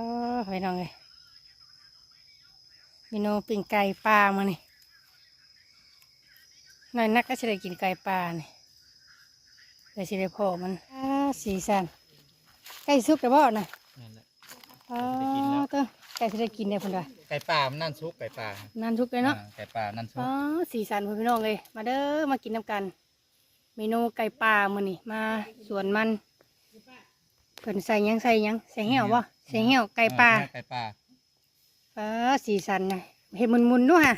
อไปน้องเลยเมนูปิ้งไก่ปลามานี่น้อยนักก็จะได้กินไก่ปลานี่เลยสิได้พอมันอ้าสีสันไก่สุกแต่บ่น่ะนั่นแหละ อ๋อได้กินแล้วเต้อไก่จะได้กินได้พุ่นว่าไก่ป่ามันนั่นซุกไก่ป่านานทุกเลยเนาะ อ่ไก่ป่านั่นซุอ๋กอสีสันพ่อพี่น้องเลย มาเด้อมากินน้ำกัน เมนูไก่ปลามื้อนี่มาสวนมัน เพิ่นใส่หยังใส่หยังใส่เหี่ยวบ่ใส่เหี่ยวไก่ปลาเออไก่ป่าเออสีสันไงเห็ดมุนๆด้วยฮะ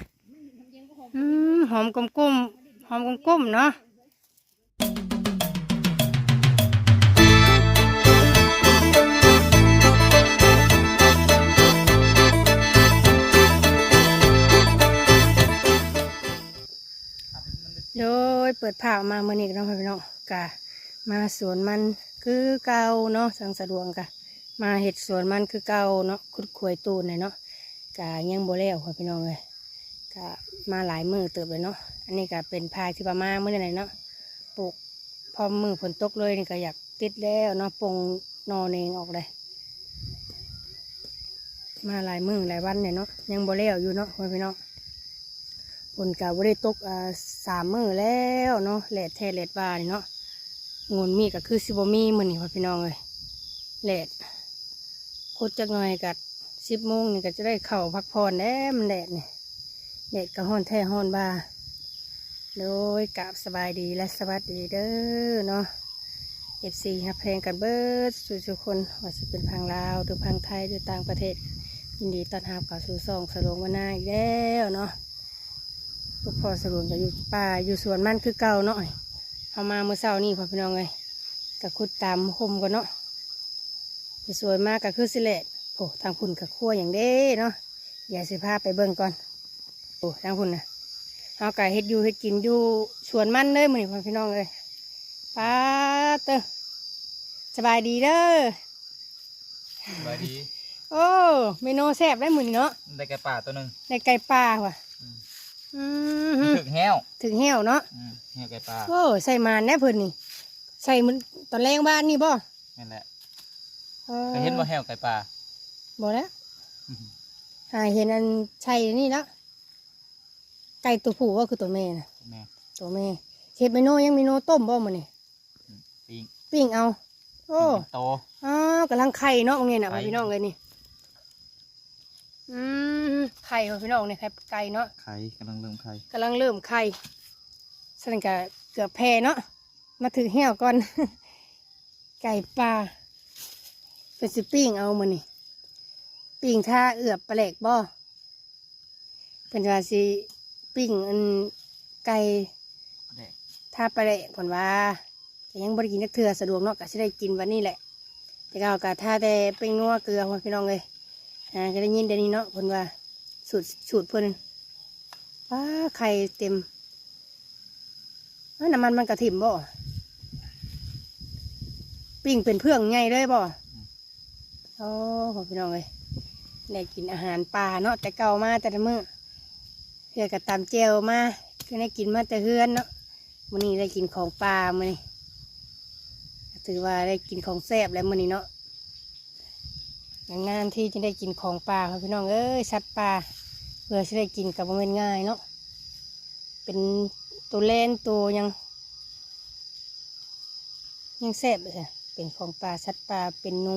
อืมหอมกลมๆหอมกลมๆเนาะโดยเปิดผ่ามาเมื่อนี้เนาะพี่น้องกะมาสวนมัน คือเก่าเนาะสังสะดวงกะมาเห็ดสวนมันคือเก่าเนาะคุดขวยตูนเลยเนาะกะยังโบแล้วค่ะพี่น้องเลยกะมาหลายมือเติบเลยเนาะอันนี้ก็เป็นพายที่ประมาเมื่อไหร่เนาะปลูกพอมือฝนตกเลยนี่ก็อยากติดแล้วเนาะปงนอนเองออกเลย มาหลายมือหลายวันเนี่ยเนาะยังโบแล้วอยู่เนาะค่ะพี่น้องฝนกะบ่ได้ตกอ่าสามมือแล้วเนาะแหลดแท้แหลดบานเนาะ งนมีก็คือสิบมีมือนี่ค่ะพี่น้องเลยแหลดโคตรจักหน่อยกัดสิบโมงนี่ก็จะได้เข่าพักผ่อนแน่มันแดดนี่แดดก็ห้อนแท้ห้อนบาโดยกราบสบายดีและสวัสดีเด้อเนาะเอฟซีฮับเพลงกันเบิร์ดสู่ทุกคนว่าจะเป็นพังลาวหรือพังไทยหรือต่างประเทศ ยินดีต้อนรับเข้าสู่ซองสะดวงวนาอีกแล้วเนาะพวกพ่อสะดวงจะอยู่ป่าอยู่สวนมันคือเก่าเนาะ เอามาเมื่อเช้านี่พ่อพี่น้องเลยกับคุดตามคมกันเนาะสวยมากก็คือสิเลตโอ้ทางพุ่นกับขั้วอย่างเด้เนาะอย่าสิพาไปเบิ่งก่อนโอ้ทางพุ่นนะเอาไก่เฮ็ดอยู่เฮ็ดกินอยู่สวนมันเลยมื้อนี้พ่อพี่น้องเลยป้าเตอสบายดีเด้อสบายดี โอ้เมนูแซ่บได้มื้อนี้เนาะได้ไก่ป่าตัวหนึ่งในไก่ป่าว่ะ อืมอืมฮึถึงแห้วถึงเหี่ยวเนาะอืมแห้วไก่ป่าโอ้ใส่มานแน่เพิ่นนี่ ใส่มันตอนแรงบ้านนี่บ่นั่นแหละออเคยเห็นว่าแห้วไก่ป่าบ่แล้วอืมหาเห็นอันใช่นี่แล้วไก่ตัวผู้ก็คือตัวแม่นะแม่ตัวแม่เห็ดเมนูยังเมนูต้มบ่มันนี่ปิงปิ้งเอา โอ้ปิงโตอ้าวกำลังไข่เนาะมึงเนี่ยนะไข่พี่น้องเลยนี่ อืมไข่ของพี่น้องเนี่ยไข่ไก่เนาะไข่กำลังเริ่มไข่กำลังเริ่มไข่แสดงกับเกือบแพ้เนาะมาถึงเหี่ยวก่อน ไก่ปลาเป็นสิปิ้งเอามันนี่ปิ้งท่าเอือบปลาแหลกบ่เป็นว่าสิปิ้งอันไก่แดกถ้าไปได้ผลว่าแต่ยังบริกินนักเถื่อสะดวกเนาะก็จะได้กินวันนี้แหละแต่ก็เอากะถ้าแต่เป็นนัวเกลือพ่อพี่น้องเลย อ่าก็ได้ยินเดี๋ยวนี้เนาะผลว่า สูตรสูตรเพิ่นว้าไข่เต็มน้ำมันมันกระถิ่มบ่ปิ้งเป็นเพื่องไงเลยบ่โอ้พ่อพี่น้องเลยได้กินอาหารป่าเนาะแต่เก่ามาแต่ละมื้อเพื่อกระตำเจวมาคือได้กินมาแต่เฮือนเนาะมื้อนี้ได้กินของปลามื้อนี้ถือว่าได้กินของแซ่บแล้วมื้อนี้เนาะ งานๆที่จะได้กินของปลาครับพี่น้องเอ้ยชัดปลาเพื่อจะได้กินกับมันง่ายเนาะเป็นตัวเล่นตัวยังยังแซ่บเลยเป็นของปลาชัดปลาเป็นนู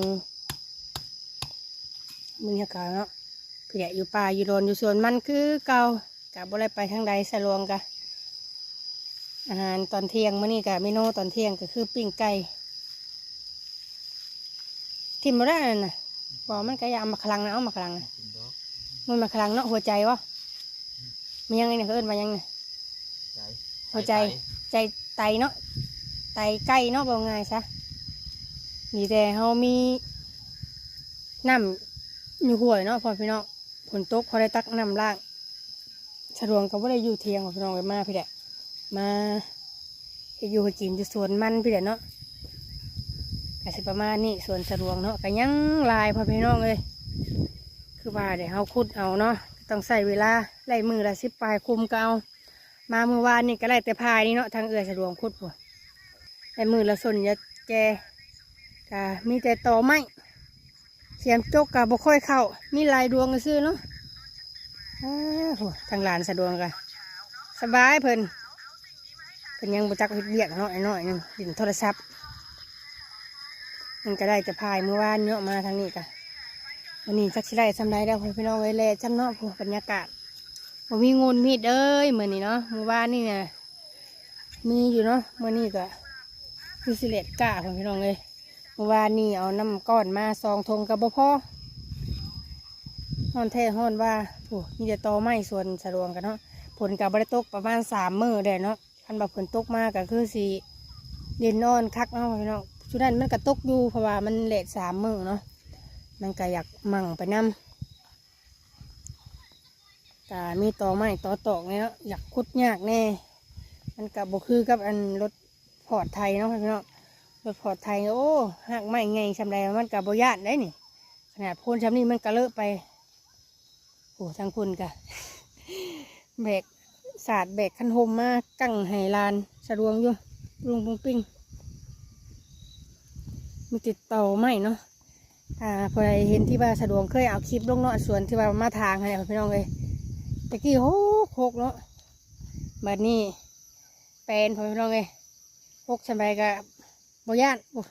มือเก่าเนาะเพื่ออยู่ป่าอยู่โดนอยู่สวนมันคือเก่ากับบ่ได้ไปทางใดสะลวงกะอาหารตอนเที่ยงมื้อนี้กับเมนูตอนเที่ยงก็คือปิ้งไก่ทิมมาได้นั่นน่ะ บอกมันก็อยาเอามาคลังนะเอามาคลังนะกินดอกมันมาคลังเนาะหัวใจวะมันยังไงเนี่ยเขาเอิ้นมายังไงใจหัวใจ ใจไตเนาะไตไก่เนาะบอกง่ายซะมีแต่เฮามีน้ำอยู่ห่วยเนาะพอพี่น้องฝนตกพอได้ตักน้ำล่างสะดวงก็บ่ได้อยู่เทียงของพี่น้องเลยมาพี่แดะมาเฮ็ดอยู่ให้กินอยู่สวนมันพี่แดะเนาะ ก็สิประมาณนี้ส่วนสะดวงเนาะก็ยังลายพอพี่น้องเลยคือว่าเดี๋ยวเฮาขุดเอาเนาะต้องใส่เวลาไล่มือละสิบปลายคุมก็เอามาเมื่อวานนี่ก็ไล่แต่พายนี่เนาะทางเอือสะดวงคุดบ่ไอ้มือละส่วนยาแจก็มีแต่ตอไม้สิสียมจกกับบ่ค่อยเข้ามีลายดวงก็ซื้อเนาะอ้โหทางหลานสะดวกกันสบายเพิ่นเพิ่นยังบ่จักเฮ็ดเรียกเนาะไอ้น้อยนึงดินโทรศัพท์ มันก็ได้แต่พายเมื่อวานเนาะมาทางนี้กะวันนี้จักสิได้ซำได้แล้วพี่น้องเอ้ยแลจำเนาะผู้บรรยากาศบ่มีงูมีดเอ้ยเหมือนี้เนาะเมื่อวานนี่เนี่ยมีอยู่เนาะมื้อนี้ก็คือสิเลตกะพี่น้องเอ้ยเมื่อวานนี่เอาน้ำก้อนมาซองทงกับบ่พอฮ้อนแท้ฮ้อนว่าโอ้มีแต่ตอไม้ส่วนสะดวงกันเนาะผลกับบริตกประมาณสามมือได้เนาะคันแบบฝนตกมากก็คือสีเย็นนอนคักเนาะพี่น้อง ชุดนั้นมันก็ตกอยู่เพราะว่ามันเลทสามมือเนาะมันก็อยากมั่งไปน้ำก็มีต่อไม้ต่อตอกเนี่ยเนาะอยากคุดยากแน่ มันกับบคือกับอันรถพอร์ตไทยเนาะพี่น้องรถพอร์ตไทยโอ้หักไม่ไงชำแดมันกับบยานได้นี่ขนาดพูนชำนี้มันก็เลอะไปโอ้ทางคุณกะแบกศาสาดแบกคันโฮมมากั้งไหลานสะดวงอยู่ลุงปุ้งปิ้ง มีติดต่อไม่เนาะอ่าพอได้เห็นที่ว่าสะดวงเคยเอาคลิปลงเนาะสวนที่ว่ามาทางให้พี่น้องเลยตะกี้โหกโหกเนาะบัดนี้แปลนพอพี่น้องเลยโหกชำแดกะบ่ย่านโอ้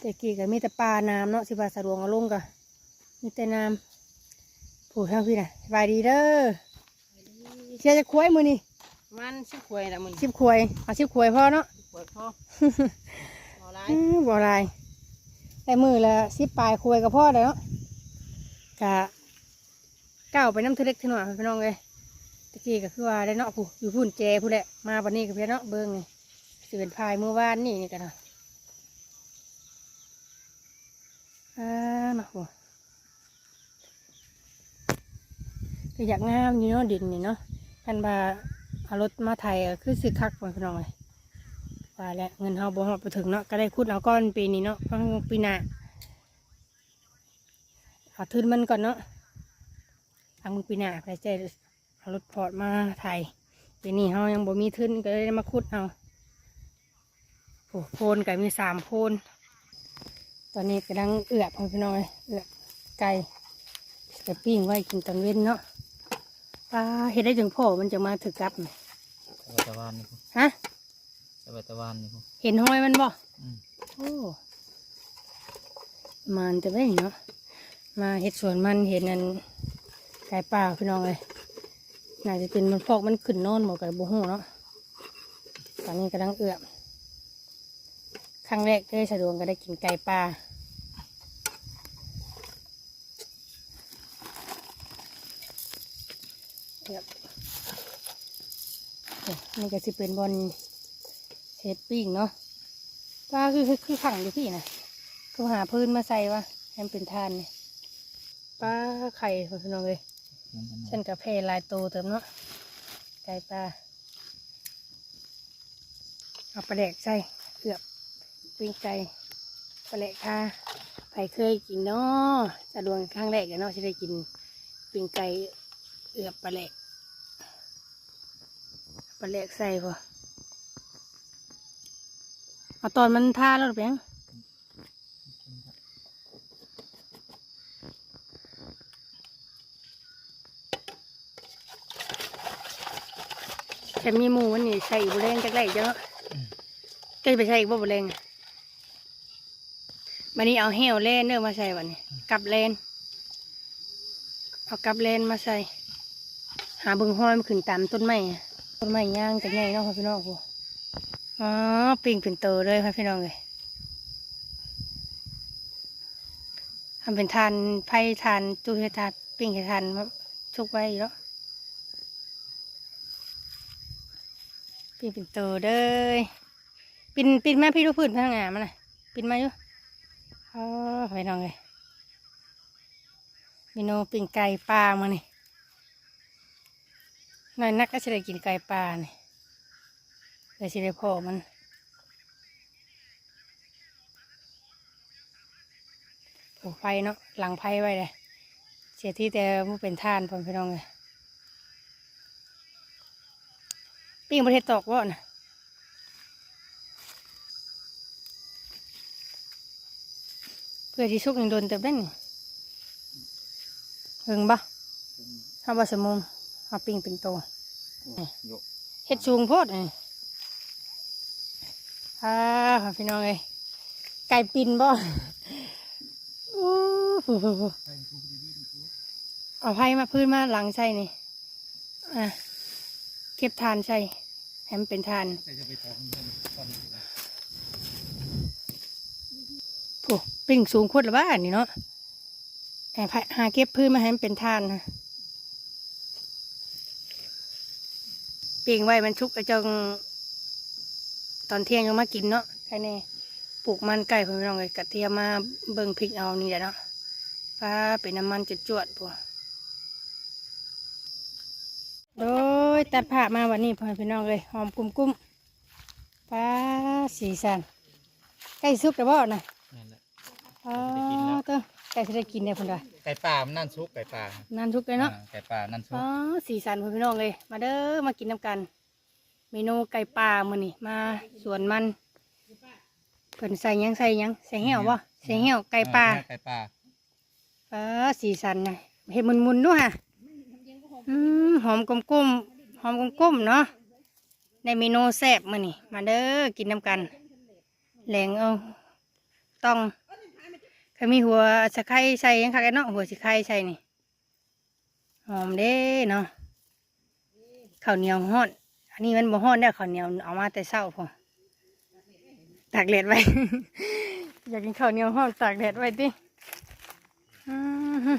แต่กี้ก็มีแต่ปลาน้ำเนาะสิบาสะดวงเอาลงก็มีแต่น้ำผู้ทางพี่น่ะสบายดีเด้อเชียร์จะควยมือนี่มันสิควยละมึงสิบควยเอาสิบควยพอเนาะเปิดพ่อเอาไรอื้อบ่ไรได้มือละสิบปลายควยก็พอเด้อเนาะกะก้าวไปน้ำทะเล็กเทะหน่อยพี่น้องเลยตะกี้ก็คือว่าได้เนาะผู้อยู่พุ่นแจผู้แหละมาวันนี้กับพี่เนาะเบิ้งนี่สิเป็นพายเมื่อวานนี่นี่กันเนาะอ่าเนาะโหก็อยากงามอยู่เนาะดินนี่เนาะคันบาเอารถมาไทยคือสิคักไปพี่น้องเลย ว่าแล้วเงินเฮาบ่ฮอดไปถึงเนาะก็ได้คุดเอาก้อนปีนี้เนาะฟังปีหน้าเอาทุนมันก่อนเนาะทางมือปีหน้าไปใจเอารถพอร์ตมาไทยปีนี้เฮายังบ่มีทุนก็เลยมาคุดเอาโอ้โพนก็มีสามโพนตอนนี้กำลังเอือบเอาพี่น้อยเอือบไก่จะปิ้งไว้กินตอนเว้นเนาะปลาเห็ดได้ถึงพ่อมันจะมาถึกกับไหมสวัสดิวันนี่พุ่นฮะ สวัสดิวันนี่พุ่นเห็นห้อยมันบ่อืม โอ้มันจะไม่เนาะ มาเห็ดสวนมันเห็นนันไก่ป่าพี่น้องเลยน่าจะเป็นมันฟอกมันขึ้นนอนหมดกับบุหูเนาะ ตอนนี้กำลังเอือบครั้งแรกได้สะดวกก็ได้กินไก่ป่าครับนี่ก็จะเป็นบอล เฮดปิ้งเนาะปลาคือคือคือขังอยู่พี่นะก็หาพื้นมาใส่วะให้มันเป็นทานเนี่ยปลาไข่ของพี่น้องเลยเหมือนกันฉันกับเพลายโตเติมเนาะไก่ปลาเอาปลาแดกใส่เกือบปิ้งไก่ปลาแดกค่ะใครเคยกินเนาะจะดวงครั้งแรกเลยเนาะที่ได้กินปิ้งไก่เอือบปลาแดกปลาเล็กใส่พอ เอาตอนมันท่าแล้วหรือเปล่าแค่มีหมูมันนี่ใส่บุเรงจักไรเยอะก็จะไปใส่อีกบ่บุเรงวันนี้เอาเหี่ยวเล่นเนื้อมาใส่วันนี้กับเลนเอากับเลนมาใส่ หาเบิ่งห้อยมันขึ้นตามต้นไม้อะต้นไม้ย่างแต่ใหญ่เนาะค่ะพี่น้องกู อ๋อปิ่งเป็นเตอเลยค่ะพี่น้องเลยทำเป็นทานไผ่ทานตู้เฮทานปิ่งเฮทานมาชุกไว้อยู่แล้วปิ่งเป็นเตอเลยปิ่นปิ่นมาพี่ดูพื้นพนักงานมันนะปิ่นมาอยู่อ๋อพี่น้องเลยเมนูปิ่งไก่ปลามานี่น้อยนักก็จะได้กินไก่ปลาเนี่ย เลยสิได้พ่อมันโอ้ไฟเนาะหลังไฟไว้เลยเสียที่แต่มันเป็นท่านพอพี่น้องเลยปิ้งประเทศตอกว่านะเพื่อที่ชุกยังโดนเติบได้นี่เฮิงบ่ห้าบาสมงห้าปิงเป็นโตโยกเฮ็ดสูงโพดนี่ อ่าพี่น้องเอ้ยไก่ปินบ่โอ้โหเอาไผ่มาพื้นมาหลังใช่นี่อะเก็บทานใช่แถมเป็นทานโอ้ปิ่งสูงโคตรละบ้านนี่เนาะแอบหาเก็บพื้นมาให้มันเป็นทานนะปิ่งไว้มันชุกกระจง ตอนเที่ยงก็มากินเนาะแค่นี้ปลูกมันไก่ผมลองเลยกระเทียมมาเบิ่งพริกเอานี่แหละเนาะฟ้าเป็นน้ำมันจะจวดๆปวโดยตัดผ้ามาวันนี้พ่อพี่น้องเลยหอมกุ้มกุ้มๆฟ้าสีสันใกล้สุกแล้วบ่นะนั่นแหละอ๋อเต้อใกล้จะได้กินเนี่ยพุ่นละไก่ป่ามันนั่นซุกไก่ป่านั่นทุกเลยเนาะอ่าไก่ป่านั่นซุอ๋กอสีสันพ่อพี่น้องเลยมาเด้อมากินน้ำกัน เมนูไก่ป่ามื้อนี่มาสวนมันเพิ่นใส่หยังใส่หยังใส่เหี่ยวบ่ใส่เหี่ยวไก่ป่าไก่ป่าเออสีสันนะเห็ดมุนๆด้วยฮะอืมหอมกลมๆหอมกลมๆเนาะในเมนูแซ่บมื้อนี่มาเด้อกินน้ำกันแหลงเอาต้องเคยมีหัวสะไคร้ใส่ยังคักแกเนาะหัวสะไคร้ใส่นี่หอมเด้เนาะข้าวเหนียวฮ้อน อันนี้มันบ่ฮ้อนได้อข้าวเหนียวเอามาแต่เช้าพอตากแดดไว้ อยากกินข้าวเหนียวฮ้อนตากแดดไว้ติอือหือ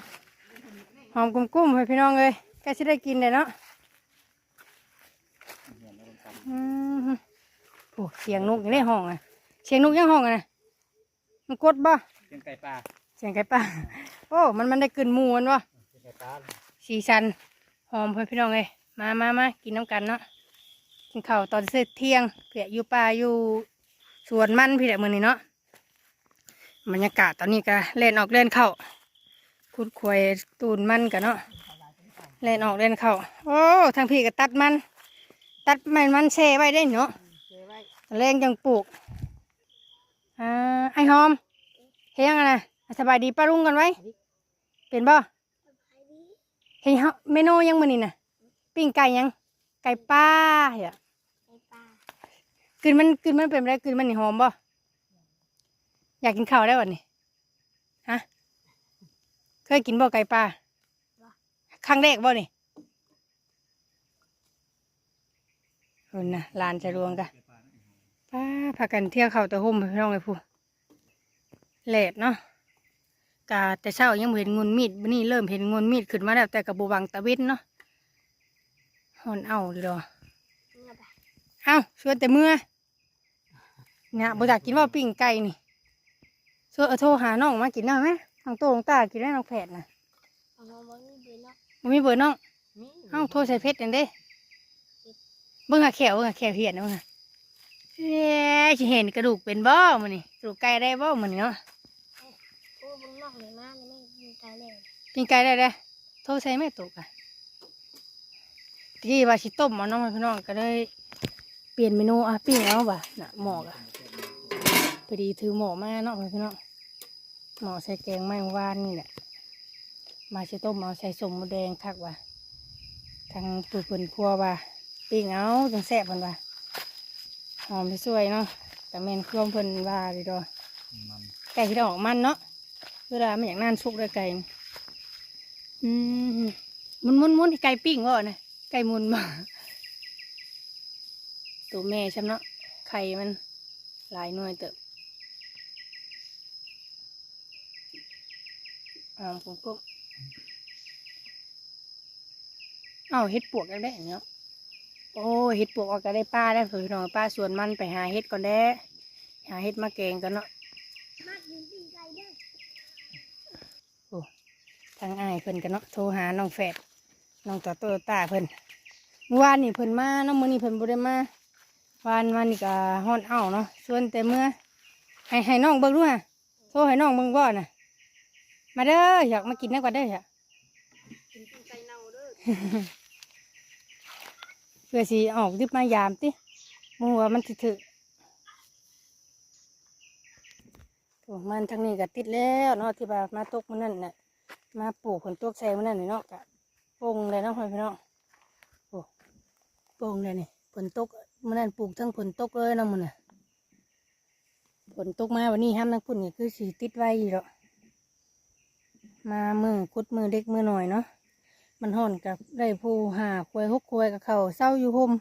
หอมกุ้มๆให้พี่น้องเลยใกล้จะได้กินเลยเนาะอือหือโอ้เสียงนกยังได้ห้องอะเสียงนกยังห้องอะนะมันกดบ่เลี้ยงไก่ป่าเสียงไก่ป่าโอ้มันมันได้กลิ่นหมูมันวะเลี้ยงไก่ป่าสีสันหอมเพื่อนพี่น้องเลยมามามากินน้ำกันเนาะ กินข้าวตอนเสร็จเที่ยงเพียอยู่ป่าอยู่สวนมันพี่แหละมือนี้เนาะบรรยากาศตอนนี้ก็เล่นออกเล่นเข้าคุดควยตูนมันกันเนาะเล่นออกเล่นเข้าโอ้ทางพี่ก็ตัดมัน ตัดมันมันแช่ไว้ได้เนาะแรงจังปลูกอ่าไอหอมเฮียงอะนะสบายดีป้าลุงกันไว้ เป็นบ่เฮ้ยเฮาเมนูยังมื้อนี้น่ะปิ้งไก่ยังไก่ป้าเหี้ย กลืนมันกลืนมันเป็นไรกลืนมันนี่หอมบ่อยากกินข้าวได้วันนี้ฮะเคยกินบ่ไก่ป้าครั้งแรกบ่นี่คุนนะลานจะรวงกันป้าพากันเที่ยวเขาตะหุ่มไปพี่น้องเลยพูแหลดเนาะกาแต่เช้ายังบ่เห็นงุนมีดบัดนี้เริ่มเห็นงุนมีดขึ้นมาแล้วแต่กับบังตะเวนเนาะหอนเอาดีดอเอาชวนแต่เมื่อ เนี่ยบ่อยากกินว่าปิ้งไก่นี่ชวนเอาโทรหาน้องมากินได้ไหมทางโตทางตากินได้น้องแผดนะมันมีเบอร์น้องเอ้าโทรใส่เพชรนั่นเด้เบิ่งหาแขวเบิ่งหาแขวเหียนเบิ่งหาเอ๊ะสิเห็นกระดูกเป็นบ่มันนี่กระดูกไก่ได้บ่มันนี่เนาะโอ้บนนอกเลยมากเลยไม่มีไกลเลยกินไก่ได้เลยโทรใส่ไม่ตกอะที่ว่าสิต้มเอาน้องพี่น้องก็เลยเปลี่ยนเมนูอะปิ้งเอาบ่ะน่ะหมอกอะ พอดีถือหมอมาเนาะพี่น้องหมอใส่แกงไม้วานนี่แหละมาสิต้มเอาใส่สมหมูแดงคักว่ะทางปุ๋ยเปิ่นครัวว่ะปิ้งเอาจังแซ่บเพิ่นว่ะหอมสวยๆเนาะแต่แม่นเครื่องเพิ่นว่าดีดอมันไก่ที่ได้ออกมันเนาะเวลามันอย่างนั่นสุกเลยไก่มันอืมมุนมุนมุนไก่ปิ้งวะนะไก่มุนมาตัวแม่ใช่เนาะไข่มันหลายหน่วยเติบ อ่าผมก็เอาเฮ็ดปวกกันได้เนาะโอ้เฮ็ดปวกออกก็ได้ป้าได้เผื่อน้องป้าสวนมันไปหาเฮ็ดก่อนแด้หาเฮ็ดมาแกงกันเนาะมากยืนปีนไกลเด้ทางอายเพิ่นกันเนาะโทรหาน้องแฝดน้องต่อโตตาเพิ่นเมื่อวานนี่เพิ่นมาเนาะมื้อนี้เพิ่นบ่ได้มาวานมานี่ก็ฮ้อนเอ้าเนาะส่วนแต่เมื่อให้ให้น้องเบิ่งดูฮะโทรให้น้องเบิ่งบ่น่ะ มาเด้ออยากมากินนักกว่าเด้อจ้ะกินปิ้งไก่เน่าเด้อเพื่อสิออกดิบมายามติหมู่ว่ามันสิถึกโอ้มันทางนี้ก็ติดแล้วเนาะที่ว่ามาตกมันนั่นน่ะมาปลูกผลตกใส่มันนั่นนี่เนาะก็ปงเลยเนาะพ่อพี่น้องโอ้ปงเลยนี่ผลตกมันนั่นปลูกทั้งผลตกเลยเนาะมันน่ะผลตกมาวันนี้ห้ามทั้งพุ่นนี่คือสีติดไว้อยู่แล้ว มามือคุดมือเด็กมือหน่อยเนาะมันห่อนกับได้ผู้หาควยหกควยกับเขาเศร้าอยู่ห่ม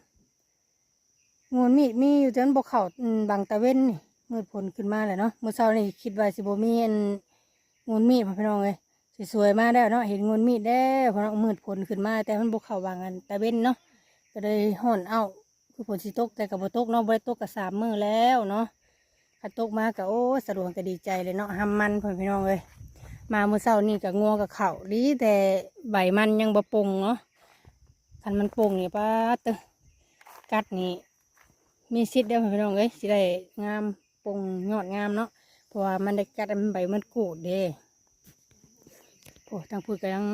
งูมีดมีอยู่จนบกเขาบางตะเว้นนี่มืดผลขึ้นมาเลยเนาะเมื่อเช้านี่คิดว่าสิบมีอันงูมีดพ่อพี่น้องเลยสวยๆมาแล้เนาะเห็นงูมีดแล้วพอน้องมืดผลขึ้นมา แต่มันบกเขาบางอันตะเว้นเนาะก็เลยห่อนเอาคือผลสิตกแต่กับบตกเนาะบตกกับสามมือแล้วเนาะถ้าตกมาก็โอ้สะดวกก็ดีใจเลยเนาะห้ำมันพ่อพี่น้องเลย มาเมื่อเช้านี่ก็งัวกับเขาดีแต่ใบมันยังบ่ปงเนาะคันมันปงเนี่ยป้าเตอกัดนี่มีสิทธิ์เด้อพี่น้องเอ้ยสิได้งามปงยอดงามเนาะเพราะว่ามันได้กัดมันใบมันกูดเด้โอ้ทางพูดกำลัง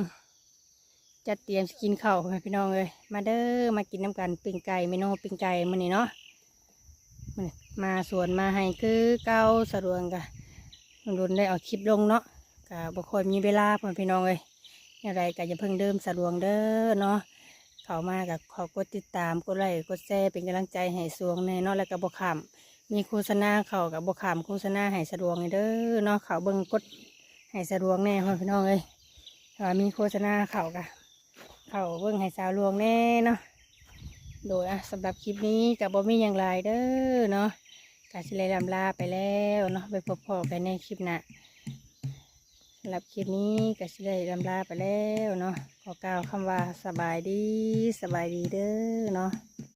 จัดเตรียมกินข้าวให้พี่น้องเลยมาเด้อมากินน้ำกันปิ้งไก่เมนูปิ้งไก่มื้อนี้เนาะมาสวนมาให้คือเก้าสะดวกกะรุนได้เอาคลิปลงเนาะ กะบ่ค่อยมีเวลาพ่อพี่น้องเลยอย่างไรก็อย่าเพิ่งเดิมสะดวกเด้อเนาะเข้ามากับขอกดติดตามกดไลค์กดแชร์เป็นกำลังใจให้สวงในเนาะแล้วก็บกขามมีโฆษณาเข้ากับบกขามโฆษณาให้สะดวกเด้อเนาะเขาเบิ่งกดให้สะดวกแน่พ่อพี่น้องเอ้ยว่ามีโฆษณาเข้ากะเข้าเบิ่งให้สาวลวงแน่เนาะโดยอะสำหรับคลิปนี้กับบ่มีอย่างไรเด้อเนาะกาสิเลยลำลาไปแล้วเนาะไปพบกันในคลิปหน้า สำหรับคลิปนี้ก็สิได้ลำลาไปแล้วเนาะขอกล่าวคำว่าสบายดีสบายดีเด้อเนาะ